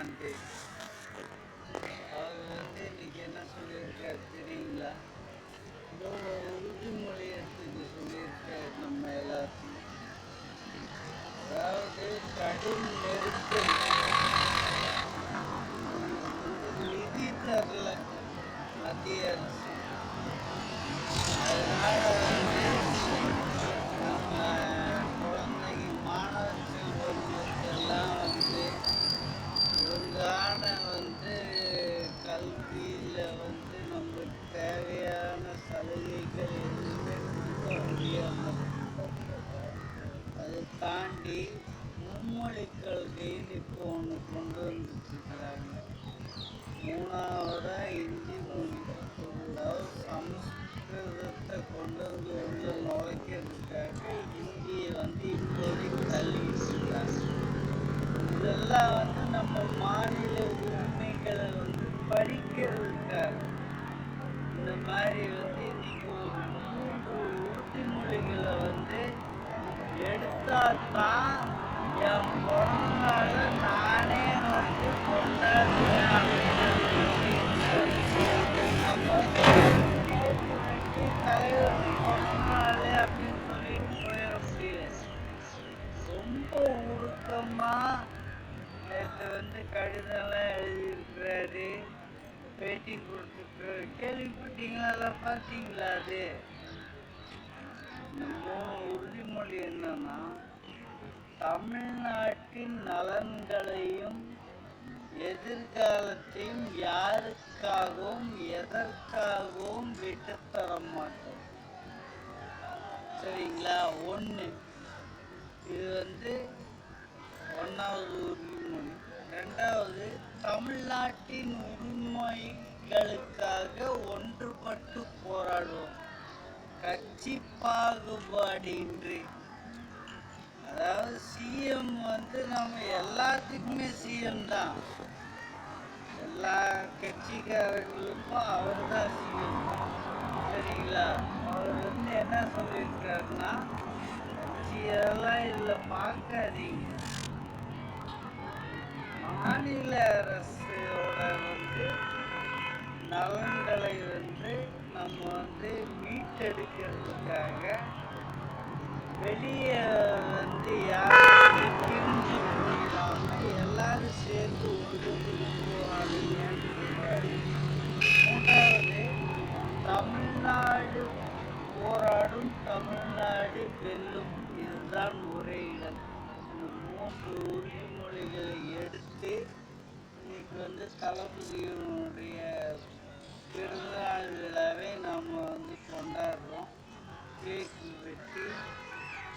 நன்றி அவர் வந்து இன்னைக்கு என்ன சொல்லியிருக்காரு தெரியுங்களா? அதை தாண்டி மும்மொழி கொள்கைன்னு இப்போ ஒன்று கொண்டு வந்துட்டுருக்கிறாங்க. மூணாவதாக இந்தி மொழி சமஸ்கிருதத்தை கொண்டு வந்து உள்ள நுழைக்கிறதுக்காக இந்தியை வந்து இப்போதைக்கு தள்ளிட்டு இருக்காங்க இதெல்லாம் வந்து நம்ம மாநில உரிமைகளை வந்து படிக்கிறதுக்காக இந்த மாதிரி வந்து அப்படின்னு சொல்லிட்டு போயிட முடியாது ரொம்ப உருக்கமா நேற்று வந்து கடிதம்லாம் எழுதியிருக்கிறாரு பேட்டி கொடுத்துருக்காரு கேள்விப்பட்டீங்களா எல்லாம் பார்த்தீங்களா அது உறுதிமொழி என்னன்னா தமிழ்நாட்டின் நலன்களையும் எதிர்காலத்தையும் யாருக்காகவும் எதற்காகவும் விட்டுத்தர மாட்டோம். சரிங்களா? ஒன்று இது வந்து ஒன்றாவது உறுதிமொழி ரெண்டாவது தமிழ்நாட்டின் உரிமைகளுக்காக ஒன்றுபட்டு போராடுவோம். கட்சி பாகுபாடின்றி. அதாவது சிஎம் வந்து நம்ம எல்லாத்துக்குமே சிஎம் தான். எல்லா கட்சிக்காரர்களுக்கும் அவர் தான் சிஎம் சரிங்களா? அவர் வந்து என்ன சொல்லியிருக்காருன்னா கட்சியெல்லாம் இதில் பார்க்காதீங்க. மாநில அரசோட வந்து நலன்களை வந்து நம்ம வந்து மீட்டெடுக்கிறதுக்காக வெளியே வந்து யாரும் பிரிஞ்சு போயிடாம எல்லாரும் சேர்ந்து ஒன்று போராடுங்கன்னு சொல்றாரு. மூன்றாவது தமிழ்நாடு போராடும் தமிழ்நாடு வெல்லும். இதுதான் ஒரே இடம். மூன்று உறுதிமொழிகளை எடுத்து இன்னைக்கு வந்து தளபதியினுடைய பிறந்தநாள் விழாவை நாம் வந்து கொண்டாடுறோம். கேக்கு வெட்டி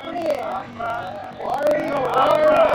பெரியார் வாழ்க